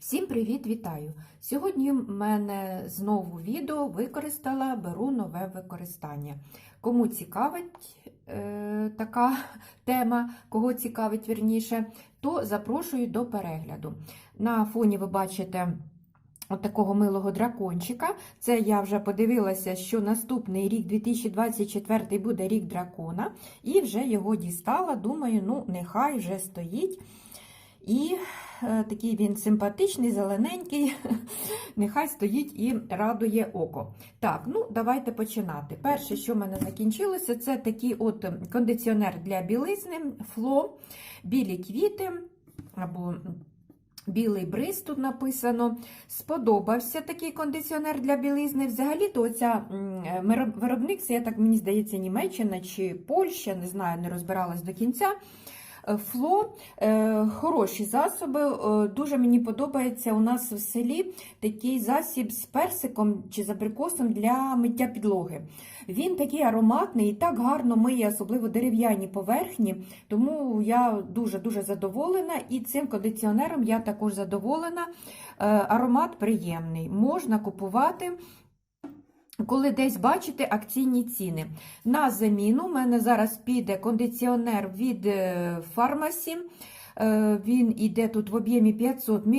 Всім привіт, вітаю! Сьогодні в мене знову відео використала, беру нове використання. Кому цікавить е, така тема, кого цікавить вірніше, то запрошую до перегляду. На фоні ви бачите от такого милого дракончика. Це я вже подивилася, що наступний рік, 2024, буде рік дракона, і вже його дістала. Думаю, ну нехай вже стоїть. І е, такий він симпатичний, зелененький, нехай стоїть і радує око. Так, ну давайте починати. Перше, що в мене закінчилося, це такий от кондиціонер для білизни, фло, білі квіти або білий бриз тут написано. Сподобався такий кондиціонер для білизни. Взагалі-то ця виробник, це, я так мені здається, Німеччина чи Польща, не знаю, не розбиралась до кінця. Фло е, хороші засоби. Е, дуже мені подобається у нас в селі такий засіб з персиком чи з абрикосом для миття підлоги. Він такий ароматний і так гарно миє, особливо дерев'яні поверхні, тому я дуже-дуже задоволена. І цим кондиціонером я також задоволена. Е, аромат приємний. Можна купувати. Коли десь бачите акційні ціни. На заміну у мене зараз піде кондиціонер від фармасі. Він іде тут в об'ємі 500 мл.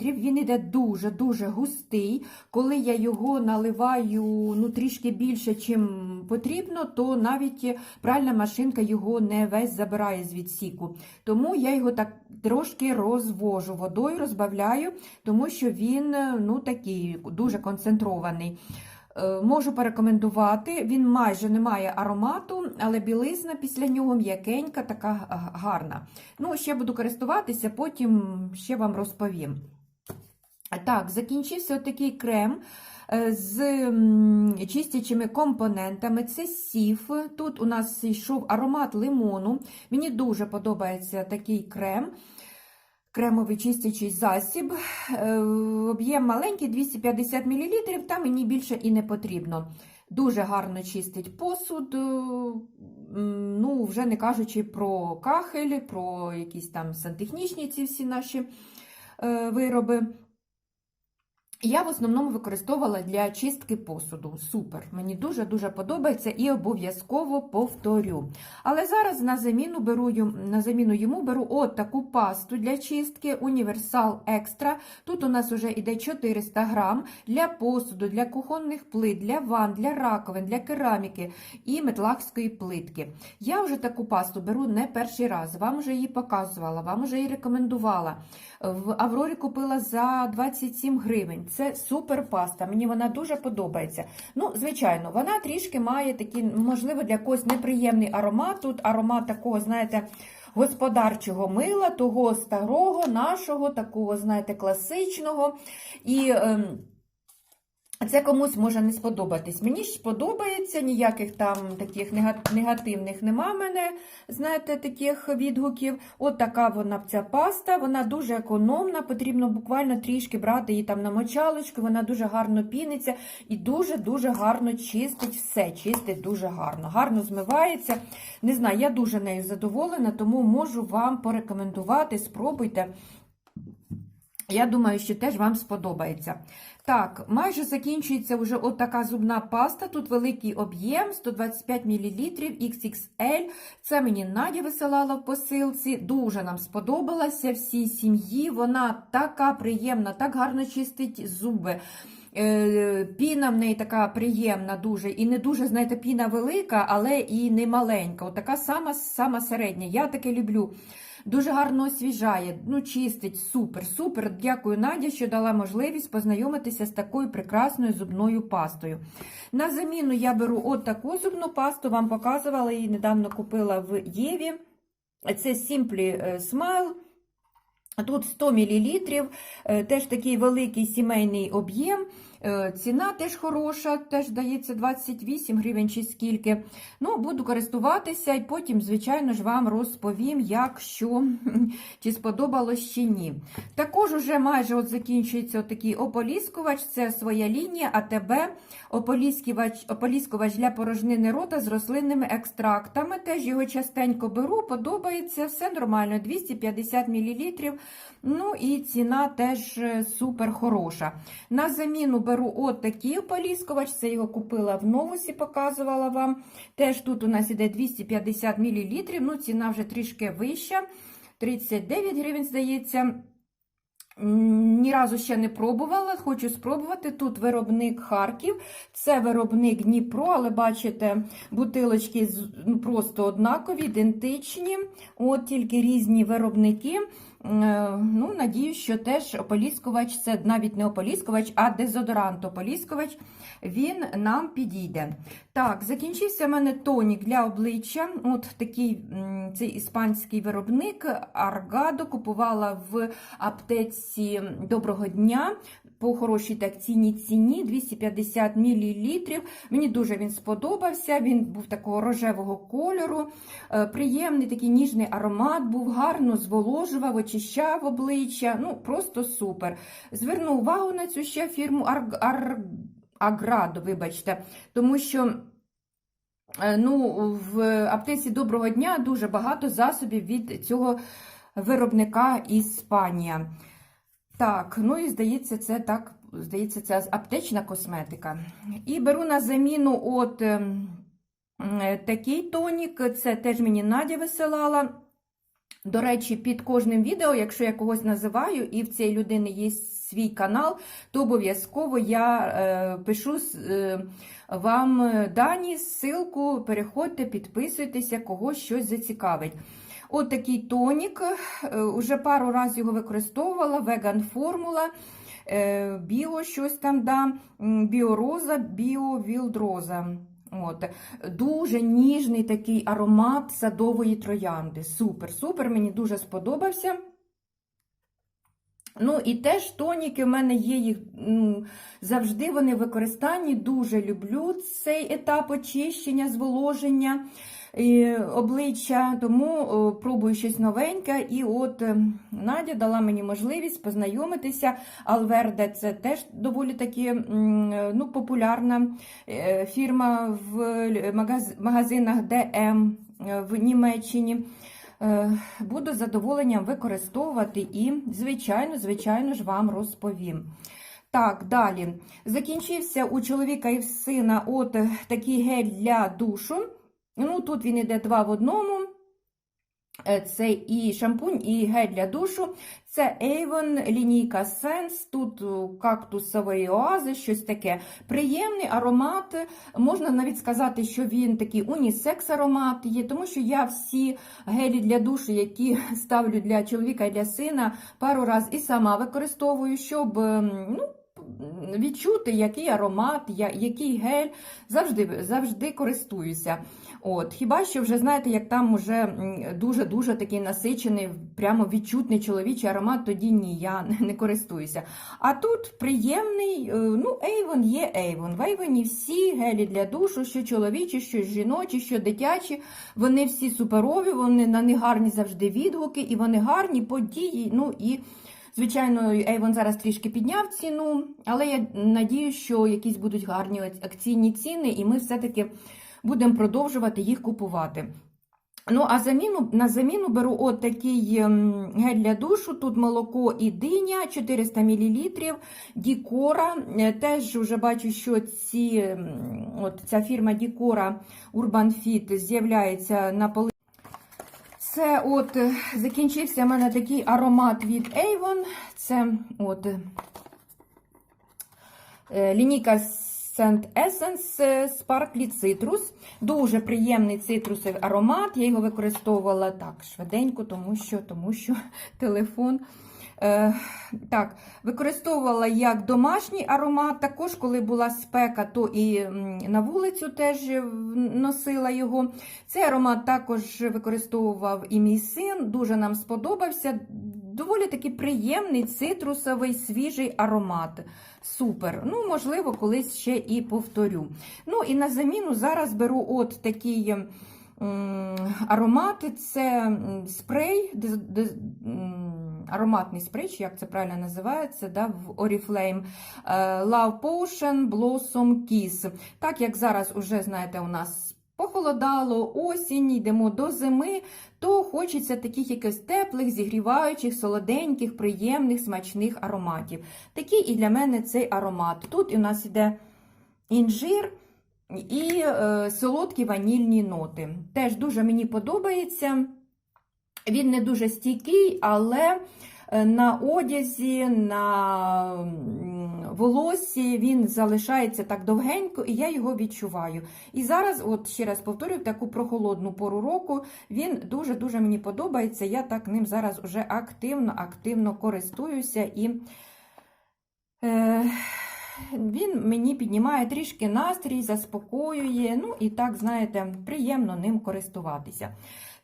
Він іде дуже-дуже густий. Коли я його наливаю ну, трішки більше, чим потрібно, то навіть пральна машинка його не весь забирає з відсіку. Тому я його так трошки розвожу водою, розбавляю, тому що він ну, такий дуже концентрований. Можу порекомендувати, він майже не має аромату, але білизна після нього м'якенька, така гарна. Ну, ще буду користуватися, потім ще вам розповім. Так, закінчився такий крем з чистячими компонентами. Це сіф. Тут у нас йшов аромат лимону. Мені дуже подобається такий крем кремовий чистячий засіб. Е, об'єм маленький 250 мл, та мені більше і не потрібно. Дуже гарно чистить посуд, е, ну, вже не кажучи про кахель, про якісь там сантехнічні ці всі наші е, вироби. Я в основному використовувала для чистки посуду. Супер. Мені дуже-дуже подобається і обов'язково повторю. Але зараз на заміну беру на заміну йому беру от таку пасту для чистки Універсал Екстра. Тут у нас вже йде 400 грам для посуду, для кухонних плит, для ван, для раковин, для кераміки і метлахської плитки. Я вже таку пасту беру не перший раз. Вам вже її показувала, вам вже її рекомендувала. В Аврорі купила за 27 гривень. Це супер паста, мені вона дуже подобається. Ну, звичайно, вона трішки має такий, можливо, для когось неприємний аромат. Тут аромат такого, знаєте, господарчого мила, того старого, нашого, такого, знаєте, класичного. І. Ем, це комусь може не сподобатись. Мені ж подобається, ніяких там таких негативних нема в мене, знаєте, таких відгуків. От така вона ця паста, вона дуже економна, потрібно буквально трішки брати її там на мочалочку, вона дуже гарно піниться і дуже-дуже гарно чистить все. Чистить дуже гарно. Гарно змивається. Не знаю, я дуже нею задоволена, тому можу вам порекомендувати, спробуйте. Я думаю, що теж вам сподобається. Так, майже закінчується вже от така зубна паста. Тут великий об'єм 125 мл XXL. Це мені Надя висилала в посилці. Дуже нам сподобалася всій сім'ї. Вона така приємна, так гарно чистить зуби. Е, піна в неї така приємна, дуже, і не дуже, знаєте, піна велика, але і не маленька. От така сама, сама середня. Я таке люблю. Дуже гарно освіжає, ну, чистить, супер, супер. Дякую, Надя, що дала можливість познайомитися з такою прекрасною зубною пастою. На заміну я беру от таку зубну пасту, вам показувала її недавно купила в Єві. Це Simply Smile. Тут 100 мл, теж такий великий сімейний об'єм. Е, Ціна теж хороша, теж дається 28 гривень чи скільки. Ну, буду користуватися і потім, звичайно ж, вам розповім, як що, чи сподобалось чи ні. Також уже майже от закінчується такий ополіскувач, це своя лінія АТБ, ополіскувач, ополіскувач для порожнини рота з рослинними екстрактами. Теж його частенько беру, подобається, все нормально, 250 мл. Ну і ціна теж е, супер хороша. На заміну беру от такий ополіскувач, це його купила в новусі, показувала вам. Теж тут у нас іде 250 мл, ну ціна вже трішки вища, 39 гривень, здається. Ні разу ще не пробувала, хочу спробувати. Тут виробник Харків, це виробник Дніпро, але бачите, бутилочки ну, просто однакові, ідентичні, от тільки різні виробники. Е, Ну, Надіюсь, що теж ополіскувач, це навіть не ополіскувач, а дезодорант ополіскувач, він нам підійде. Так, закінчився в мене тонік для обличчя. От такий цей іспанський виробник Аргадо купувала в аптеці Доброго дня. По хорошій так акційній ціні 250 мл. Мені дуже він сподобався. Він був такого рожевого кольору, е, приємний такий ніжний аромат, був гарно зволожував, очищав обличчя. Ну, просто супер. Зверну увагу на цю ще фірму Ар... Ар... Аградо, вибачте, тому що. Е, Ну, в аптеці доброго дня дуже багато засобів від цього виробника Іспанія. Так, ну і здається, це так, здається, це аптечна косметика. І беру на заміну от ем, е, такий тонік, це теж мені Надя висилала. До речі, під кожним відео, якщо я когось називаю, і в цієї людини є свій канал, то обов'язково я е, пишу е, вам дані, ссылку, переходьте, підписуйтеся, когось щось зацікавить. От такий тонік, е, уже пару разів його використовувала, веган формула, е, біо щось там, да, біороза, біовілдроза. От. Дуже ніжний такий аромат садової троянди. Супер, супер, мені дуже сподобався. Ну, і теж тоніки в мене є їх ну, завжди вони в використанні. Дуже люблю цей етап очищення, зволоження обличчя, тому пробую щось новеньке. І от е, Надя дала мені можливість познайомитися. Алверде це теж доволі таки е, ну, популярна е, фірма в магазинах ДМ е, в Німеччині. Буду з задоволенням використовувати і, звичайно, звичайно ж, вам розповім. Так, далі. Закінчився у чоловіка і в сина от такий гель для душу. Ну, тут він іде два в одному. Е, Це і шампунь, і гель для душу. Це Avon, лінійка Sense, тут е, кактусової оази, щось таке. Приємний аромат. Можна навіть сказати, що він такий унісекс аромат є, тому що я всі гелі для душу, які ставлю для чоловіка і для сина, пару раз і сама використовую, щоб ем, ну, відчути, який аромат, який гель. Завжди, завжди користуюся. От, хіба що вже знаєте, як там уже дуже-дуже такий насичений, прямо відчутний чоловічий аромат, тоді ні, я не користуюся. А тут приємний, е, ну, Avon є Avon. В Avon всі гелі для душу, що чоловічі, що жіночі, що дитячі, вони всі суперові, вони на них гарні завжди відгуки, і вони гарні події. Ну і Звичайно, Avon зараз трішки підняв ціну, але я надію, що якісь будуть гарні акційні ціни, і ми все-таки будемо продовжувати їх купувати. Ну, а заміну, на заміну беру от такий ем, гель для душу. Тут молоко і диня 400 мл, Дікора. Е, Теж вже бачу, що ці, ем, от ця фірма Дікора Urban Fit з'являється на полиці. Це от е, закінчився в мене такий аромат від Avon. Це от е, лінійка Scent Essence е, Sparkly Citrus. Дуже приємний цитрусовий аромат. Я його використовувала так швиденько, тому що, тому що телефон. Е, так, використовувала як домашній аромат. Також, коли була спека, то і на вулицю теж носила його. Цей аромат також використовував і мій син, дуже нам сподобався. доволі таки приємний цитрусовий свіжий аромат. Супер. Ну, можливо, колись ще і повторю. Ну і на заміну зараз беру от такий аромат. Це спрей, дез- дез- ароматний спрей, чи як це правильно називається, да, в Oriflame. Е, Love Potion Blossom Kiss. Так як зараз уже, знаєте, у нас похолодало, осінь, йдемо до зими, то хочеться таких якось теплих, зігріваючих, солоденьких, приємних, смачних ароматів. Такий і для мене цей аромат. Тут у нас йде інжир і е, солодкі ванільні ноти. Теж дуже мені подобається. Він не дуже стійкий, але е, на одязі, на м, волоссі він залишається так довгенько, і я його відчуваю. І зараз, от ще раз повторюю, таку прохолодну пору року він дуже-дуже мені подобається. Я так ним зараз уже активно-активно користуюся і. Е, він мені піднімає трішки настрій, заспокоює, ну і так, знаєте, приємно ним користуватися.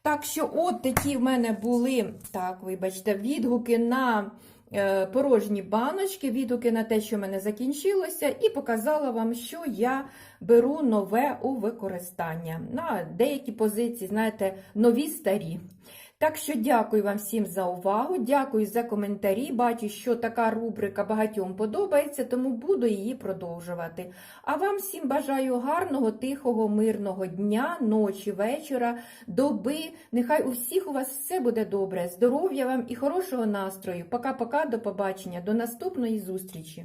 Так що, от такі в мене були, так, вибачте, відгуки на е, порожні баночки, відгуки на те, що в мене закінчилося, і показала вам, що я беру нове у використання. На деякі позиції, знаєте, нові старі. Так що дякую вам всім за увагу, дякую за коментарі. Бачу, що така рубрика багатьом подобається, тому буду її продовжувати. А вам всім бажаю гарного, тихого, мирного дня, ночі, вечора, доби. Нехай у всіх у вас все буде добре. Здоров'я вам і хорошого настрою. Пока-пока, до побачення, до наступної зустрічі.